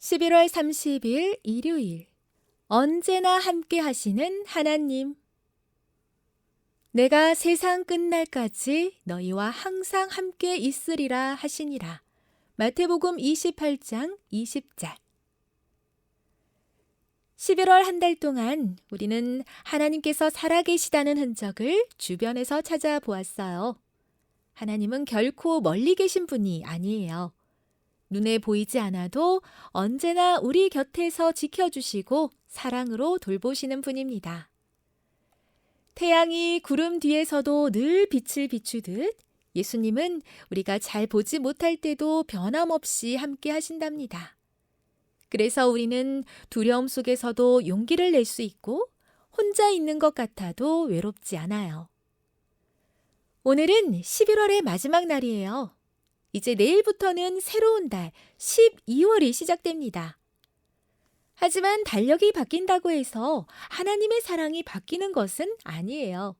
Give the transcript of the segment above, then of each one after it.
11월 30일 일요일 언제나 함께 하시는 하나님 내가 세상 끝날까지 너희와 항상 함께 있으리라 하시니라. 마태복음 28장 20절 11월 한 달 동안 우리는 하나님께서 살아계시다는 흔적을 주변에서 찾아보았어요. 하나님은 결코 멀리 계신 분이 아니에요. 눈에 보이지 않아도 언제나 우리 곁에서 지켜주시고 사랑으로 돌보시는 분입니다. 태양이 구름 뒤에서도 늘 빛을 비추듯 예수님은 우리가 잘 보지 못할 때도 변함없이 함께 하신답니다. 그래서 우리는 두려움 속에서도 용기를 낼 수 있고 혼자 있는 것 같아도 외롭지 않아요. 오늘은 11월의 마지막 날이에요. 이제 내일부터는 새로운 달 12월이 시작됩니다. 하지만 달력이 바뀐다고 해서 하나님의 사랑이 바뀌는 것은 아니에요.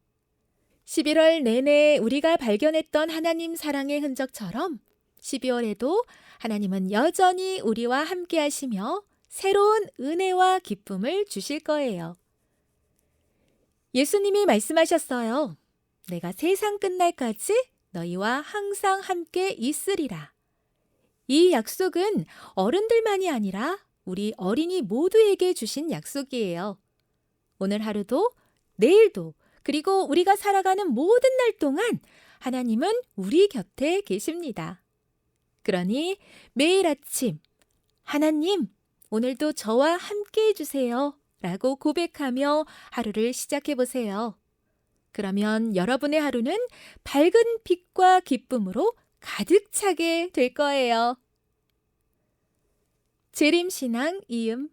11월 내내 우리가 발견했던 하나님 사랑의 흔적처럼 12월에도 하나님은 여전히 우리와 함께 하시며 새로운 은혜와 기쁨을 주실 거예요. 예수님이 말씀하셨어요. 내가 세상 끝날까지 너희와 항상 함께 있으리라. 이 약속은 어른들만이 아니라 우리 어린이 모두에게 주신 약속이에요. 오늘 하루도 내일도 그리고 우리가 살아가는 모든 날 동안 하나님은 우리 곁에 계십니다. 그러니 매일 아침 하나님 오늘도 저와 함께 해주세요 라고 고백하며 하루를 시작해 보세요. 그러면 여러분의 하루는 밝은 빛과 기쁨으로 가득 차게 될 거예요. 재림신앙 이음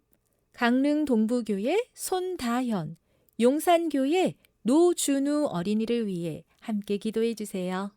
강릉 동부교회 손다현, 용산교회 노준우 어린이를 위해 함께 기도해 주세요.